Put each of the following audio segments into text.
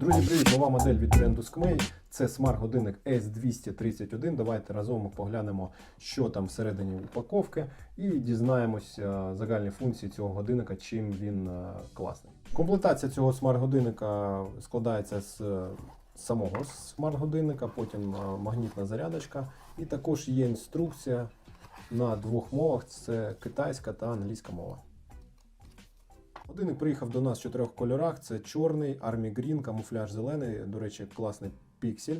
Друзі, привіт! Нова модель від бренду Skmei. Це смарт-годинник S231. Давайте разом поглянемо, що там всередині упаковки, і дізнаємось е, загальні функції цього годинника, чим він е, класний. Комплектація цього смарт-годинника складається з е, самого смарт-годинника, потім магнітна зарядочка, і також є інструкція на двох мовах: це китайська та англійська мова. Годинник приїхав до нас в чотирьох кольорах: це чорний, армі грін, камуфляж зелений. До речі, класний піксель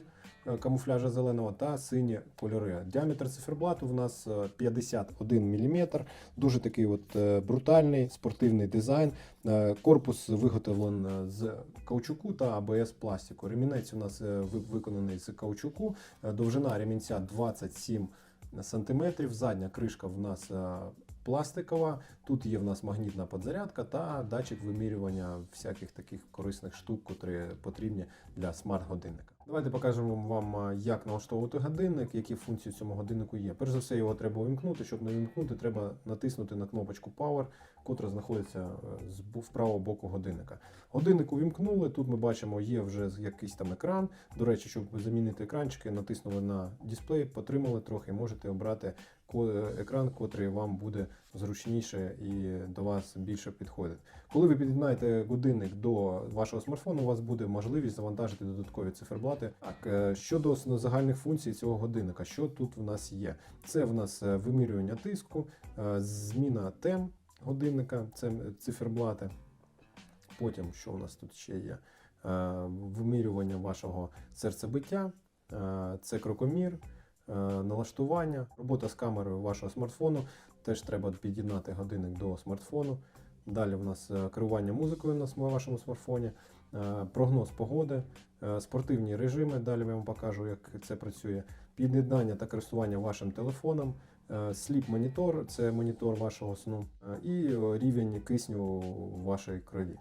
е, камуфляжа зеленого та сині кольори. Діаметр циферблату в нас е, 51 мм. Дуже такий от е, брутальний спортивний дизайн. Е, Корпус виготовлений е, з каучуку та АБС пластику. Ремінець у нас е, виконаний з каучуку. Е, Довжина ремінця 27 сантиметрів. Задня кришка в нас е, пластикова. Тут є в нас магнітна подзарядка та датчик вимірювання всяких таких корисних штук, котрі потрібні для смарт-годинника. Давайте покажемо вам, як налаштовувати годинник, які функції в цьому годиннику є. Перш за все, його треба увімкнути. Щоб не вимкнути, треба натиснути на кнопочку Power, котра знаходиться е, з правого боку годинника. Годинник увімкнули. Тут ми бачимо, є вже якийсь там екран. До речі, щоб замінити екранчики, натиснули на дисплей, потримали трохи, можете обрати екран, котрий вам буде зручніше і до вас більше підходить. Коли ви під'єднаєте годинник до вашого смартфону, у вас буде можливість завантажити додаткові циферблати. Так, е, щодо загальних функцій цього годинника, що тут в нас є? Це в нас е, вимірювання тиску, е, зміна тем годинника, це циферблати. Потім, що у нас тут ще є? Вимірювання вашого серцебиття, це крокомір, налаштування, робота з камерою вашого смартфону. Теж треба під'єднати годинник до смартфону. Далі в нас е, керування музикою на вашому смартфоні, е, прогноз погоди, е, спортивні режими. Далі я вам покажу, як це працює. Під'єднання та користування вашим телефоном, сліп монітор це монітор вашого сну, е, і е, рівень кисню в вашій крові.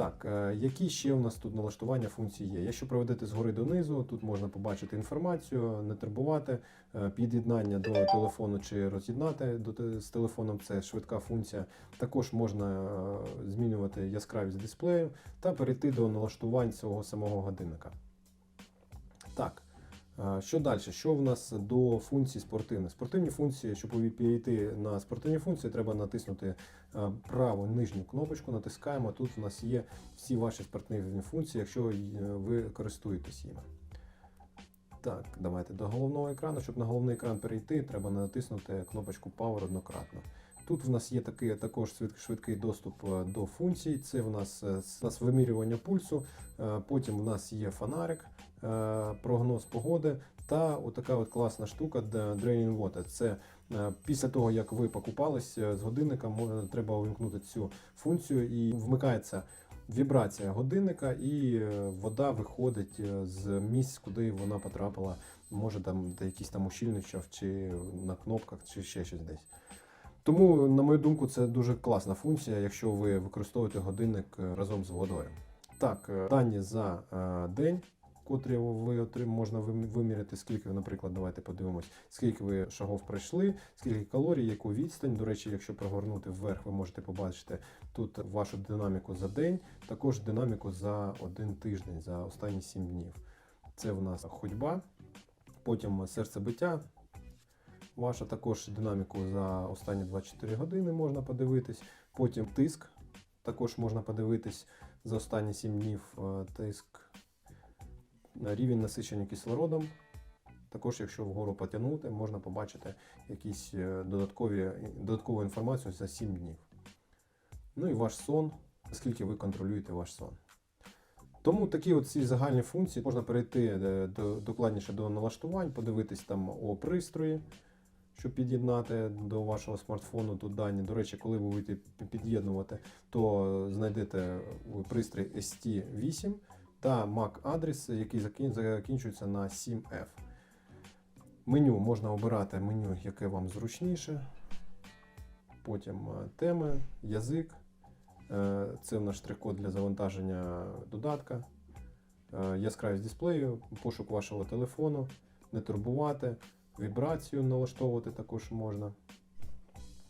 Так, е, які ще у нас тут налаштування функцій є? Якщо проведете згори донизу, тут можна побачити інформацію, не турбувати, е, під'єднання до телефону чи роз'єднати з телефоном це швидка функція. Також можна е, змінювати яскравість дисплею та перейти до налаштувань цього самого годинника. Так. Що далі? Що в нас до функцій спортивних? Спортивні функції, щоб перейти на спортивні функції, треба натиснути е, праву нижню кнопочку, натискаємо. Тут у нас є всі ваші спортивні функції, якщо е, ви користуєтесь їми. Так, давайте до головного екрану. Щоб на головний екран перейти, треба натиснути кнопочку Power однократно. Тут в нас є такий також швид- швидкий доступ е, до функцій. Це в нас, е, у нас вимірювання пульсу. е, Потім в нас є фонарик, прогноз погоди та отака от класна штука Draining Water. Це після того, як ви покупались з годинника, треба увімкнути цю функцію і вмикається вібрація годинника, і вода виходить з місць, куди вона потрапила. Може там де якийсь там ущільничав, чи на кнопках, чи ще щось десь. Тому, на мою думку, це дуже класна функція, якщо ви використовуєте годинник е, разом з водою. Так, е, дані за е, день, котрі ви отрим, можна вим- виміряти, скільки, наприклад, давайте подивимось, скільки ви шагов пройшли, скільки калорій, яку відстань. До речі, якщо прогорнути вверх, ви можете побачити тут вашу динаміку за день, також динаміку за один тиждень, за останні 7 днів. Це в нас ходьба, потім серцебиття. Ваша також динаміку за останні 24 години можна подивитись. Потім тиск, також можна подивитись за останні 7 днів е, тиск. Е, Рівень насичення кислородом. Також, якщо вгору потягнути, можна побачити якісь е, додаткові, додаткову інформацію за 7 днів. Ну і ваш сон, наскільки ви контролюєте ваш сон. Тому такі от ці загальні функції можна перейти е, докладніше до налаштувань, подивитись там о пристрої, щоб під'єднати до вашого смартфону тут дані. До речі, коли ви будете під'єднувати, то знайдете пристрій ST8 та MAC-адрес, який закінчується на 7F. Меню можна обирати меню, яке вам зручніше. Потім е, теми, язик. Е, Це наш штрих-код для завантаження додатка. Е, Яскравість дисплею, пошук вашого телефону, не турбувати, вібрацію налаштовувати також можна.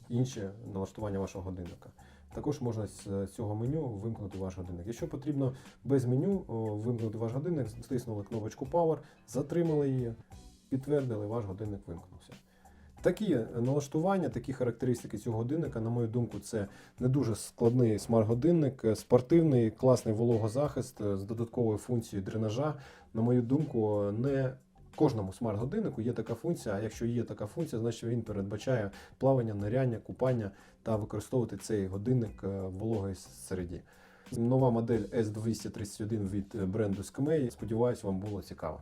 Інші налаштування вашого годинника. також можна з цього меню вимкнути ваш годинник. Якщо потрібно без меню вимкнути ваш годинник, стиснули кнопочку Power, затримали її, підтвердили, ваш годинник вимкнувся. Такі налаштування, такі характеристики цього годинника, на мою думку, це не дуже складний смарт-годинник, е, спортивний, класний вологозахист е, з додатковою функцією дренажа. На мою думку, не кожному смарт-годиннику є така функція. А якщо є така функція, значить він передбачає плавання, ниряння, купання та використовувати цей годинник е, в вологій середі. Нова модель S231 від е, бренду Skmei. Сподіваюсь, вам було цікаво.